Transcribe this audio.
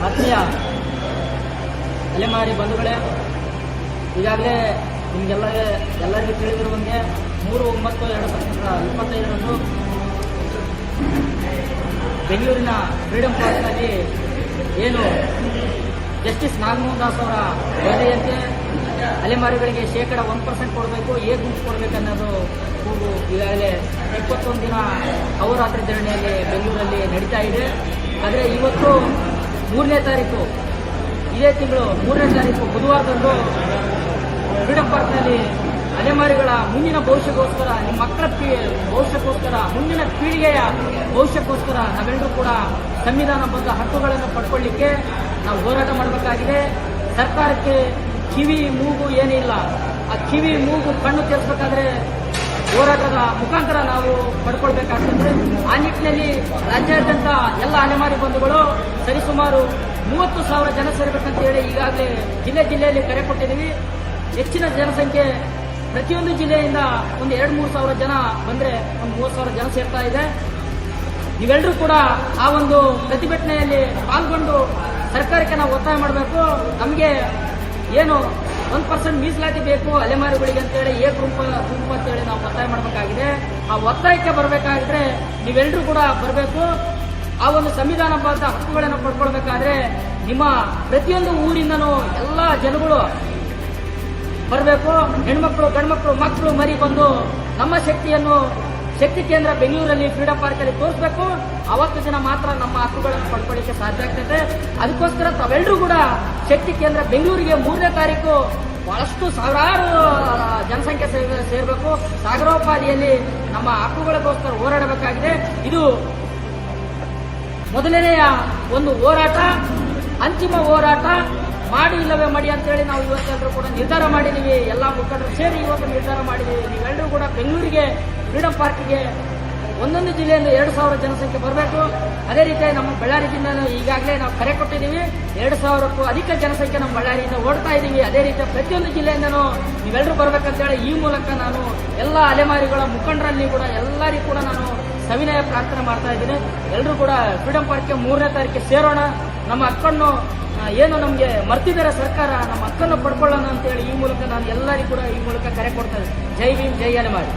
ಆತ್ಮೀಯ ಅಲೆಮಾರಿ ಬಂಧುಗಳೇ ಈಗಾಗಲೇ ನಿಮಗೆಲ್ಲ ಎಲ್ಲರಿಗೂ ತಿಳಿದಿರುವಂತೆ ಮೂರು ಒಂಬತ್ತು ಎರಡು ಸಾವಿರದ ಇಪ್ಪತ್ತೈದರಂದು ಬೆಂಗಳೂರಿನ ಫ್ರೀಡಂ ಪಾರ್ಕ್ನಲ್ಲಿ ಏನು ಜಸ್ಟಿಸ್ ನಾಗಮೋಹನ್ ದಾಸ್ ಅವರ ವರದಿಯಂತೆ ಅಲೆಮಾರಿಗಳಿಗೆ ಶೇಕಡ ಒನ್ ಪರ್ಸೆಂಟ್ ಕೊಡಬೇಕು ಏ ಗುಂಪು ಕೊಡಬೇಕು ಅನ್ನೋದು ಕೂಗು ಈಗಾಗಲೇ ಇಪ್ಪತ್ತೊಂದು ದಿನ ಅವರಾತ್ರಿ ಧರಣಿಯಲ್ಲಿ ಬೆಂಗಳೂರಲ್ಲಿ ನಡೀತಾ ಇದೆ. ಆದರೆ ಇವತ್ತು ಮೂರನೇ ತಾರೀಕು, ಇದೇ ತಿಂಗಳು ಮೂರನೇ ತಾರೀಕು ಬುಧವಾರದಂದು ಫ್ರೀಡಂ ಪಾರ್ಕ್ನಲ್ಲಿ ಅಲೆಮಾರಿಗಳ ಮುಂದಿನ ಭವಿಷ್ಯಕ್ಕೋಸ್ಕರ, ನಿಮ್ಮ ಮಕ್ಕಳ ಭವಿಷ್ಯಕ್ಕೋಸ್ಕರ, ಮುಂದಿನ ಪೀಳಿಗೆಯ ಭವಿಷ್ಯಕ್ಕೋಸ್ಕರ ನಾವೆಲ್ಲರೂ ಕೂಡ ಸಂವಿಧಾನಬದ್ಧ ಹಕ್ಕುಗಳನ್ನು ಪಡ್ಕೊಳ್ಳಿಕ್ಕೆ ನಾವು ಹೋರಾಟ ಮಾಡಬೇಕಾಗಿದೆ. ಸರ್ಕಾರಕ್ಕೆ ಕಿವಿ, ಮೂಗು ಏನಿಲ್ಲ ಆ ಕಿವಿ, ಮೂಗು, ಕಣ್ಣು ತೆರೆಸಬೇಕಾದ್ರೆ ಹೋರಾಟದ ಮುಖಾಂತರ ನಾವು ಪಡ್ಕೊಳ್ಬೇಕಾಗ್ತದೆ. ಆ ನಿಟ್ಟಿನಲ್ಲಿ ರಾಜ್ಯಾದ್ಯಂತ ಎಲ್ಲ ಅಲೆಮಾರಿ ಬಂಧುಗಳು ಸರಿಸುಮಾರು ಮೂವತ್ತು ಸಾವಿರ ಜನ ಸೇರಬೇಕಂತ ಹೇಳಿ ಈಗಾಗಲೇ ಜಿಲ್ಲೆ ಜಿಲ್ಲೆಯಲ್ಲಿ ಕರೆ ಕೊಟ್ಟಿದ್ದೀವಿ. ಹೆಚ್ಚಿನ ಜನಸಂಖ್ಯೆ ಪ್ರತಿಯೊಂದು ಜಿಲ್ಲೆಯಿಂದ ಒಂದು ಎರಡು ಮೂರು ಸಾವಿರ ಜನ ಬಂದ್ರೆ ಒಂದು ಮೂವತ್ತು ಸಾವಿರ ಜನ ಸೇರ್ತಾ ಇದೆ. ನೀವೆಲ್ಲರೂ ಕೂಡ ಆ ಒಂದು ಪ್ರತಿಭಟನೆಯಲ್ಲಿ ಪಾಲ್ಗೊಂಡು ಸರ್ಕಾರಕ್ಕೆ ನಾವು ಒತ್ತಾಯ ಮಾಡಬೇಕು. ನಮಗೆ ಏನು ಒಂದು ಪರ್ಸೆಂಟ್ ಮೀಸಲಾತಿ ಬೇಕು ಅಲೆಮಾರಿಗಳಿಗೆ ಅಂತೇಳಿ ಏ ಗುಂಪು ಗುಂಪು ಅಂತೇಳಿ ನಾವು ಒತ್ತಾಯ ಮಾಡಬೇಕಾಗಿದೆ. ಆ ಒತ್ತಾಯಕ್ಕೆ ಬರಬೇಕಾದ್ರೆ ನೀವೆಲ್ಲರೂ ಕೂಡ ಬರಬೇಕು. ಆ ಒಂದು ಸಂವಿಧಾನಬದ್ಧ ಹಕ್ಕುಗಳನ್ನು ಪಡ್ಕೊಳ್ಬೇಕಾದ್ರೆ ನಿಮ್ಮ ಪ್ರತಿಯೊಂದು ಊರಿಂದನೂ ಎಲ್ಲ ಜನಗಳು ಬರಬೇಕು. ಹೆಣ್ಮಕ್ಳು, ಗಂಡ್ಮಕ್ಳು, ಮಕ್ಕಳು ಮರಿ ಬಂದು ನಮ್ಮ ಶಕ್ತಿಯನ್ನು ಶಕ್ತಿ ಕೇಂದ್ರ ಬೆಂಗಳೂರಲ್ಲಿ ಫ್ರೀಡಂ ಪಾರ್ಕ್ ಅಲ್ಲಿ ತೋರಿಸಬೇಕು. ಅವತ್ತು ಜನ ಮಾತ್ರ ನಮ್ಮ ಹಕ್ಕುಗಳನ್ನು ಪಡ್ಕೊಳ್ಳಿಕ್ಕೆ ಸಾಧ್ಯ ಆಗ್ತದೆ. ಅದಕ್ಕೋಸ್ಕರ ತಾವೆಲ್ಲರೂ ಕೂಡ ಶಕ್ತಿ ಕೇಂದ್ರ ಬೆಂಗಳೂರಿಗೆ ಮೂರನೇ ತಾರೀಕು ಬಹಳಷ್ಟು ಸಾವಿರಾರು ಜನಸಂಖ್ಯೆ ಸೇರ್ಬೇಕು. ಸಾಗರೋಪಾದಿಯಲ್ಲಿ ನಮ್ಮ ಹಕ್ಕುಗಳಿಗೋಸ್ಕರ ಹೋರಾಡಬೇಕಾಗಿದೆ. ಇದು ಮೊದಲನೆಯ ಒಂದು ಹೋರಾಟ, ಅಂತಿಮ ಹೋರಾಟ. ಮಾಡಿ ಇಲ್ಲವೇ ಮಾಡಿ ಅಂತೇಳಿ ನಾವು ಇವತ್ತೆಲ್ಲರೂ ಕೂಡ ನಿರ್ಧಾರ ಮಾಡಿದ್ದೀವಿ ಎಲ್ಲ ಮುಖಂಡರು ಸೇರಿ ಇವತ್ತು ನಿರ್ಧಾರ ಮಾಡಿದ್ದೀವಿ ನೀವೆಲ್ಲರೂ ಕೂಡ ಬೆಂಗಳೂರಿಗೆ ಫ್ರೀಡಂ ಪಾರ್ಕ್ಗೆ ಒಂದೊಂದು ಜಿಲ್ಲೆಯಿಂದ ಎರಡು ಸಾವಿರ ಜನಸಂಖ್ಯೆ ಬರಬೇಕು. ಅದೇ ರೀತಿ ನಮ್ಮ ಬಳ್ಳಾರಿ ಜಿಲ್ಲೆ ಈಗಾಗಲೇ ನಾವು ಕರೆ ಕೊಟ್ಟಿದ್ದೀವಿ. ಎರಡು ಸಾವಿರಕ್ಕೂ ಅಧಿಕ ಜನಸಂಖ್ಯೆ ನಮ್ಮ ಬಳ್ಳಾರಿಯಿಂದ ಓಡ್ತಾ ಇದ್ದೀವಿ. ಅದೇ ರೀತಿ ಪ್ರತಿಯೊಂದು ಜಿಲ್ಲೆಯಿಂದನೂ ನೀವೆಲ್ಲರೂ ಬರ್ಬೇಕಂತೇಳಿ ಈ ಮೂಲಕ ನಾನು ಎಲ್ಲ ಅಲೆಮಾರಿಗಳ ಮುಖಂಡರಲ್ಲಿ ಕೂಡ ಎಲ್ಲರಿಗೂ ಕೂಡ ನಾನು ಸವಿನಯ ಪ್ರಾರ್ಥನೆ ಮಾಡ್ತಾ ಇದ್ದೀನಿ. ಎಲ್ಲರೂ ಕೂಡ ಫ್ರೀಡಂ ಪಾರ್ಕ್ಗೆ ಮೂರನೇ ತಾರೀಕಿಗೆ ಸೇರೋಣ. ನಮ್ಮ ಅಕ್ಕನ್ನು ಏನು ನಮಗೆ ಮರ್ತಿದ್ದಾರೆ ಸರ್ಕಾರ, ನಮ್ಮ ಹಕ್ಕನ್ನು ಪಡ್ಕೊಳ್ಳೋಣ ಅಂತೇಳಿ ಈ ಮೂಲಕ ನಾನು ಎಲ್ಲರಿಗೂ ಕೂಡ ಈ ಮೂಲಕ ಕರೆ ಕೊಡ್ತಾ ಇದ್ದೀನಿ. ಜೈ ಭೀಮ್, ಜೈ ಅಲೆಮಾರಿ.